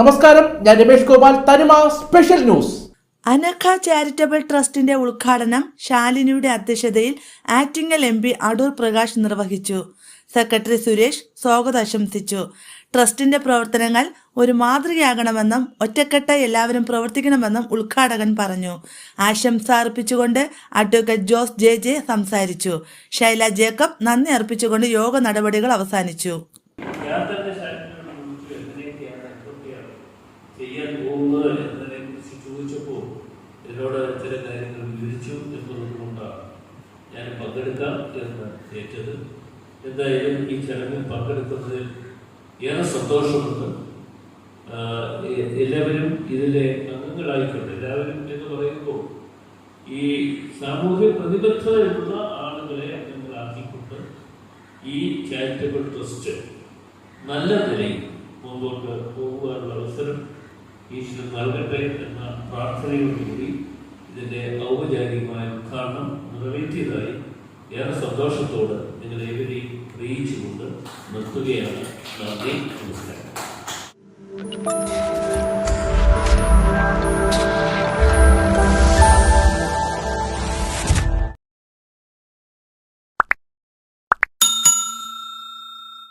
നമസ്കാരം ഞാൻ രമേഷ് ഗോപാൽ തനിമ സ്പെഷ്യൽ ന്യൂസ്. അനഖ ചാരിറ്റബിൾ ട്രസ്റ്റിന്റെ ഉദ്ഘാടനം ശാലിനിയുടെ അധ്യക്ഷതയിൽ ആറ്റിങ്ങൽ എം പി അടൂർ പ്രകാശ് നിർവഹിച്ചു. സെക്രട്ടറി സുരേഷ് സ്വാഗതം ആശംസിച്ചു. ട്രസ്റ്റിന്റെ പ്രവർത്തനങ്ങൾ ഒരു മാതൃകയാകണമെന്നും ഒറ്റക്കെട്ട എല്ലാവരും പ്രവർത്തിക്കണമെന്നും ഉദ്ഘാടകൻ പറഞ്ഞു. ആശംസ അർപ്പിച്ചുകൊണ്ട് അഡ്വക്കേറ്റ് ജോസ് ജെ ജെ സംസാരിച്ചു. ശൈല ജേക്കബ് നന്ദി അർപ്പിച്ചുകൊണ്ട് യോഗ നടപടികൾ അവസാനിച്ചു. ചെയ്യാൻ പോകുന്നത് എന്നതിനെ കുറിച്ച് ചോദിച്ചപ്പോൾ എന്നോട് ചില കാര്യങ്ങൾ വിവരിച്ചു എന്നതുകൊണ്ടാണ് ഞാൻ പങ്കെടുക്കാം എന്ന് ഏറ്റത്. എന്തായാലും ഈ ചടങ്ങിൽ പങ്കെടുക്കുന്നതിൽ ഏറെ സന്തോഷമുണ്ട്. എല്ലാവരും ഇതിലെ അംഗങ്ങളായിക്കൊണ്ട് എല്ലാവരും എന്ന് പറയുമ്പോൾ ഈ സാമൂഹ്യ പ്രതിബദ്ധതയുള്ള ആളുകളെ അംഗങ്ങളാക്കിക്കൊണ്ട് ഈ ചാരിറ്റബിൾ ട്രസ്റ്റ് നല്ല നിലയിൽ മുമ്പോട്ട് പോകുവാനുള്ള അവസരം ഈശ്വരൻ നൽകട്ടെ എന്ന പ്രാർത്ഥനയോടുകൂടി ഇതിന്റെ ഔപചാരികമായ ഉദ്ഘാടനം നിറവേറ്റിയതായി ഏറെ സന്തോഷത്തോട് നിങ്ങളെ ഏവരെയും അറിയിച്ചുകൊണ്ട് നിർത്തുകയാണ്. നന്ദി നമസ്കാരം.